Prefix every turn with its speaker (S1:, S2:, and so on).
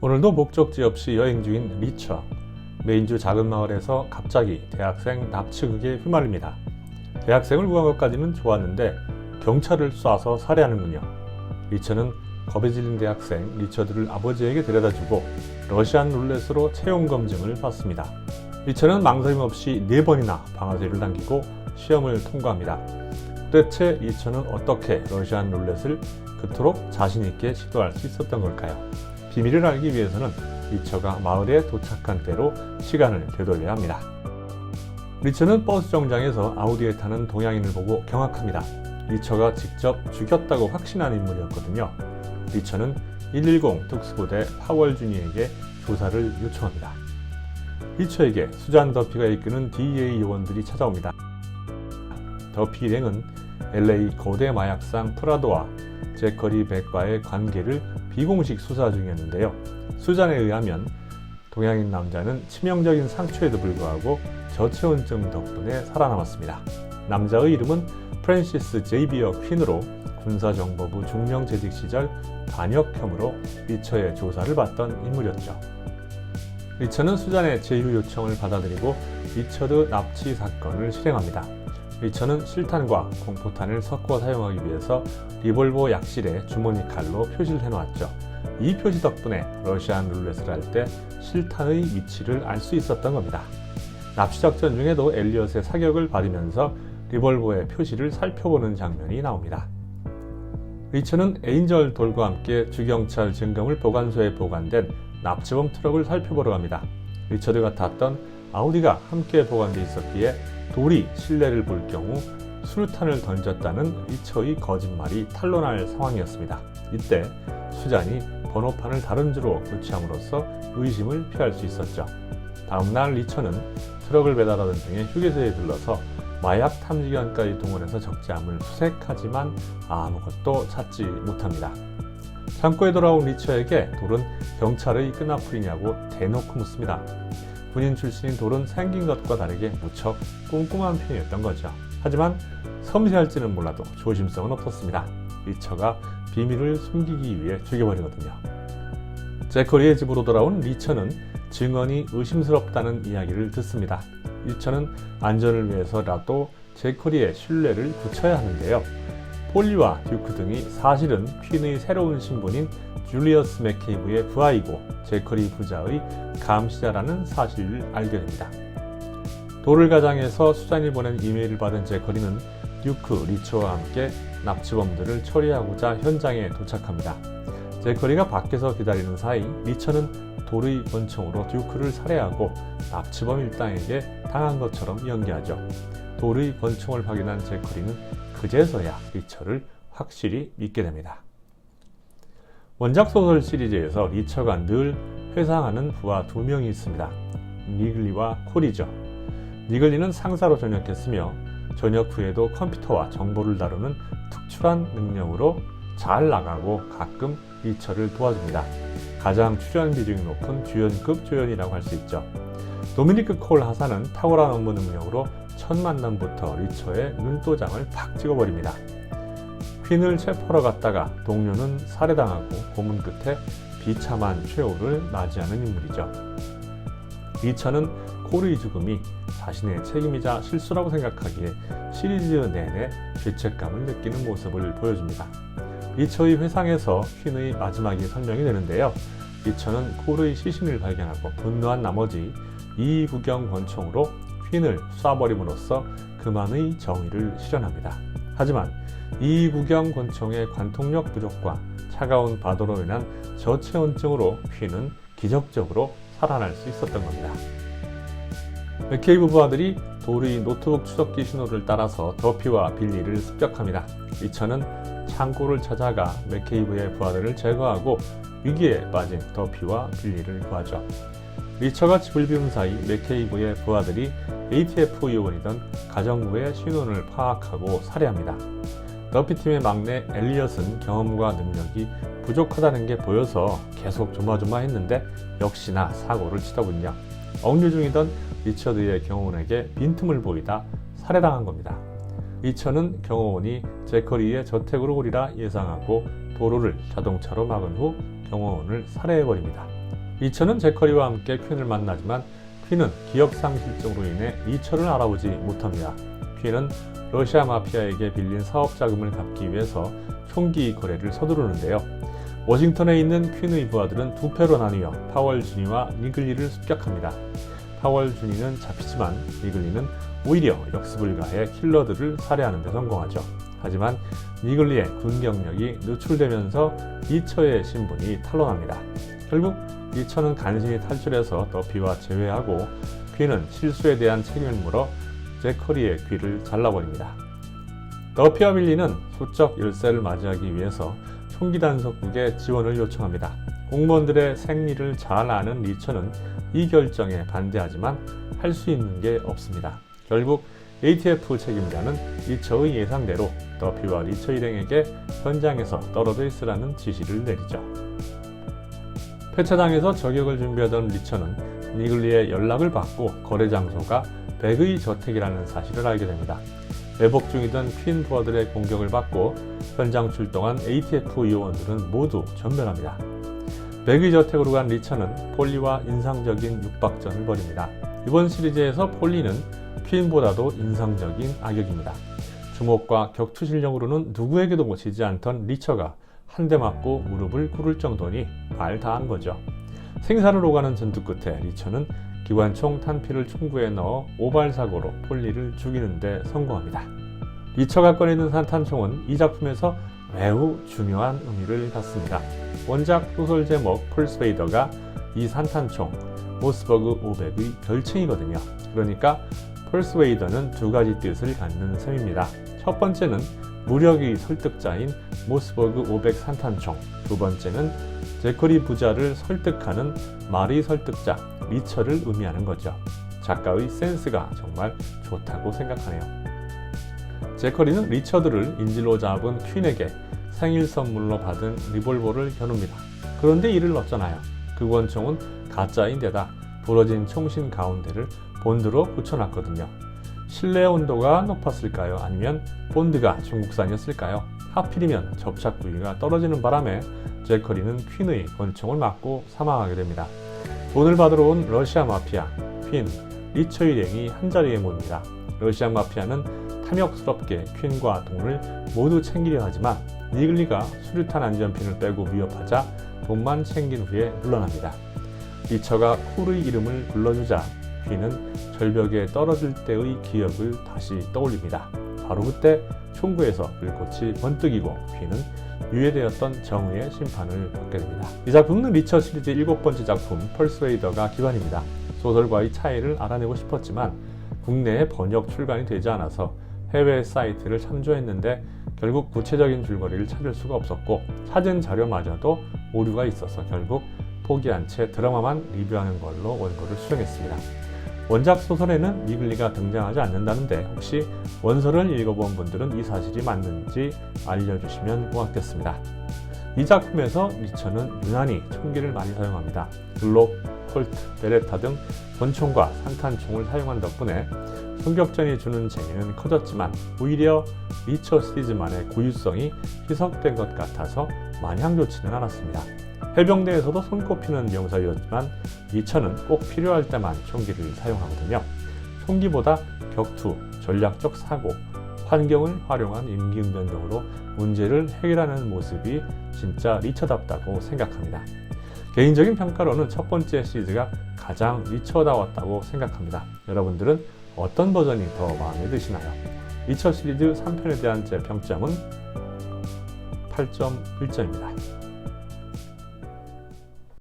S1: 오늘도 목적지 없이 여행 중인 리처. 메인주 작은 마을에서 갑자기 대학생 납치극에 휘말립니다. 대학생을 구한 것까지는 좋았는데 경찰을 쏴서 살해하는군요. 리처는 겁에 질린 대학생 리처드를 아버지에게 데려다주고 러시안 룰렛으로 채용 검증을 받습니다. 리처는 망설임 없이 네 번이나 방아쇠를 당기고 시험을 통과합니다. 도대체 리처는 어떻게 러시안 룰렛을 그토록 자신있게 시도할 수 있었던 걸까요? 비밀을 알기 위해서는 리처가 마을에 도착한 때로 시간을 되돌려야 합니다. 리처는 버스 정장에서 아우디에 타는 동양인을 보고 경악합니다. 리처가 직접 죽였다고 확신한 인물이었거든요. 리처는 110 특수부대 파월 주니에게 조사를 요청합니다. 리처에게 수잔 더피가 이끄는 DEA 요원들이 찾아옵니다. 더피 일행은 LA 거대 마약상 프라도와 제커리 백과의 관계를 비공식 수사 중이었는데요. 수잔에 의하면 동양인 남자는 치명적인 상처에도 불구하고 저체온증 덕분에 살아남았습니다. 남자의 이름은 프랜시스 제이비어 퀸으로 군사정보부 중령 재직 시절 반역혐으로 리처의 조사를 받던 인물이었죠. 리처는 수잔의 제휴 요청을 받아들이고 리처드 납치 사건을 실행합니다. 리처는 실탄과 공포탄을 섞어 사용하기 위해서 리볼버 약실에 주머니 칼로 표시를 해놓았죠. 이 표시 덕분에 러시안 룰렛을 할 때 실탄의 위치를 알 수 있었던 겁니다. 납치 작전 중에도 엘리엇의 사격을 받으면서 리볼버의 표시를 살펴보는 장면이 나옵니다. 리처는 에인절 돌과 함께 주경찰 증거물 보관소에 보관된 납치범 트럭을 살펴보러 갑니다. 리처드가 탔던 아우디가 함께 보관돼 있었기에 돌이 실내를 볼 경우 수류탄을 던졌다는 리처의 거짓말이 탄로날 상황이었습니다. 이때 수잔이 번호판을 다른 주로 교체함으로써 의심을 피할 수 있었죠. 다음날 리처는 트럭을 배달하던 중에 휴게소에 들러서 마약 탐지견까지 동원해서 적재함을 수색하지만 아무것도 찾지 못합니다. 창고에 돌아온 리처에게 돌은 경찰의 끈앞풀이냐고 대놓고 묻습니다. 군인 출신인 돌은 생긴 것과 다르게 무척 꼼꼼한 편이었던 거죠. 하지만 섬세할지는 몰라도 조심성은 없었습니다. 리처가 비밀을 숨기기 위해 죽여버리거든요. 제커리의 집으로 돌아온 리처는 증언이 의심스럽다는 이야기를 듣습니다. 리처는 안전을 위해서라도 제커리의 신뢰를 굳혀야 하는데요. 폴리와 듀크 등이 사실은 퀸의 새로운 신분인 줄리어스 맥케이브의 부하이고 제커리 부자의 감시자라는 사실을 알게 됩니다. 돌을 가장해서 수잔이 보낸 이메일을 받은 제커리는 듀크 리처와 함께 납치범들을 처리하고자 현장에 도착합니다. 제커리가 밖에서 기다리는 사이 리처는 돌의 권총으로 듀크를 살해하고 납치범 일당에게 당한 것처럼 연기하죠. 돌의 권총을 확인한 제커리는 그제서야 리처를 확실히 믿게 됩니다. 원작 소설 시리즈에서 리처가 늘 회상하는 부하 두 명이 있습니다. 니글리와 콜이죠. 니글리는 상사로 전역했으며 전역 후에도 컴퓨터와 정보를 다루는 특출한 능력으로 잘 나가고 가끔 리처를 도와줍니다. 가장 출연 비중이 높은 주연급 조연이라고 할 수 있죠. 도미니크 콜 하사는 탁월한 업무 능력으로 첫 만남부터 리처의 눈도장을 팍 찍어버립니다. 퀸을 체포하러 갔다가 동료는 살해당하고 고문 끝에 비참한 최후를 맞이하는 인물이죠. 리처는 콜의 죽음이 자신의 책임이자 실수라고 생각하기에 시리즈 내내 죄책감을 느끼는 모습을 보여줍니다. 리처의 회상에서 퀸의 마지막이 설명이 되는데요. 리처는 콜의 시신을 발견하고 분노한 나머지 이구경 권총으로 퀸을 쏴버림으로써 그만의 정의를 실현합니다. 하지만 이구경 권총의 관통력 부족과 차가운 바다로 인한 저체온증으로 퀸은 기적적으로 살아날 수 있었던 겁니다. 맥케이브 부하들이 도리 노트북 추적기 신호를 따라서 더피와 빌리를 습격합니다. 리처는 창고를 찾아가 맥케이브의 부하들을 제거하고 위기에 빠진 더피와 빌리를 구하죠. 리처가 집을 비운 사이 맥케이브의 부하들이 ATF 요원이던 가정부의 신원을 파악하고 살해합니다. 더피팀의 막내 엘리엇은 경험과 능력이 부족하다는 게 보여서 계속 조마조마했는데 역시나 사고를 치더군요. 억류 중이던 리처드의 경호원에게 빈틈을 보이다 살해당한 겁니다. 리처는 경호원이 제커리의 저택으로 오리라 예상하고 도로를 자동차로 막은 후 경호원을 살해해버립니다. 리처는 제커리와 함께 퀸을 만나지만 퀸은 기억상실증으로 인해 리처를 알아보지 못합니다. 퀸은 러시아 마피아에게 빌린 사업 자금을 갚기 위해서 총기 거래를 서두르는데요. 워싱턴에 있는 퀸 의 부하들은 두 패로 나뉘어 파월 주니와 니글리를 습격합니다. 파월 주니는 잡히지만 니글리는 오히려 역습을 가해 킬러들을 살해하는 데 성공하죠. 하지만 니글리의 군 경력이 누출되면서 리처의 신분이 탄로납니다. 결국 리처는 간신히 탈출해서 더피와 재회하고 퀸은 실수에 대한 책임을 물어 제 커리의 귀를 잘라버립니다. 더피와 빌리는 소적 열세를 맞이하기 위해서 총기 단속국에 지원을 요청합니다. 공무원들의 생리를 잘 아는 리처는 이 결정에 반대하지만 할 수 있는 게 없습니다. 결국 ATF 책임자는 리처의 예상대로 더피와 리처 일행에게 현장에서 떨어져 있으라는 지시를 내리죠. 폐차장에서 저격을 준비하던 리처는 니글리의 연락을 받고 거래 장소가 백의 저택이라는 사실을 알게 됩니다. 매복 중이던 퀸 부하들의 공격을 받고 현장 출동한 ATF 요원들은 모두 전멸합니다. 백의 저택으로 간 리처는 폴리와 인상적인 육박전을 벌입니다. 이번 시리즈에서 폴리는 퀸보다도 인상적인 악역입니다. 주먹과 격투 실력으로는 누구에게도 지지 않던 리처가 한 대 맞고 무릎을 꿇을 정도니 말 다 한 거죠. 생사를 오가는 전투 끝에 리처는 기관총 탄피를 총구에 넣어 오발 사고로 폴리를 죽이는데 성공합니다. 리처가 꺼내든 산탄총은 이 작품에서 매우 중요한 의미를 갖습니다. 원작 소설 제목 폴스베이더가 이 산탄총 모스버그 500의 별칭이거든요. 그러니까 폴스웨이더는 두 가지 뜻을 갖는 셈입니다. 첫 번째는 무력의 설득자인 모스버그 500 산탄총, 두 번째는 제커리 부자를 설득하는 말의 설득자 리처를 의미하는 거죠. 작가의 센스가 정말 좋다고 생각하네요. 제커리는 리처드를 인질로 잡은 퀸에게 생일 선물로 받은 리볼버를 겨눕니다. 그런데 이를 어쩌나요? 그 권총은 가짜인데다 부러진 총신 가운데를 본드로 붙여놨거든요. 실내 온도가 높았을까요? 아니면 본드가 중국산이었을까요? 하필이면 접착 부위가 떨어지는 바람에 제커리는 퀸의 권총을 맞고 사망하게 됩니다. 돈을 받으러 온 러시아 마피아, 퀸, 리처 일행이 한자리에 모입니다. 러시아 마피아는 탐욕스럽게 퀸과 돈을 모두 챙기려 하지만 니글리가 수류탄 안전핀을 빼고 위협하자 돈만 챙긴 후에 물러납니다. 리처가 쿨의 이름을 불러주자 퀸은 절벽에 떨어질 때의 기억을 다시 떠올립니다. 바로 그때 총구에서 불꽃이 번뜩이고 퀸은 유예되었던 정의의 심판을 받게 됩니다. 이 작품은 리처 시리즈 일곱 번째 작품 펄스웨이더가 기반입니다. 소설과의 차이를 알아내고 싶었지만 국내에 번역 출간이 되지 않아서 해외 사이트를 참조했는데 결국 구체적인 줄거리를 찾을 수가 없었고 사진 자료마저도 오류가 있어서 결국 포기한 채 드라마만 리뷰하는 걸로 원고를 수정했습니다. 원작 소설에는 니글리가 등장하지 않는다는데 혹시 원서를 읽어본 분들은 이 사실이 맞는지 알려주시면 고맙겠습니다. 이 작품에서 리처는 유난히 총기를 많이 사용합니다. 글록, 콜트, 베레타 등 권총과 산탄총을 사용한 덕분에 총격전이 주는 재미는 커졌지만 오히려 리처 시리즈만의 고유성이 희석된 것 같아서 마냥 좋지는 않았습니다. 해병대에서도 손꼽히는 명사였지만 이처는 꼭 필요할 때만 총기를 사용하거든요. 총기보다 격투, 전략적 사고, 환경을 활용한 임기응변 등으로 문제를 해결하는 모습이 진짜 리처답다고 생각합니다. 개인적인 평가로는 첫 번째 시리즈가 가장 리처다웠다고 생각합니다. 여러분들은 어떤 버전이 더 마음에 드시나요? 리처 시리즈 3편에 대한 제 평점은 8.1점입니다.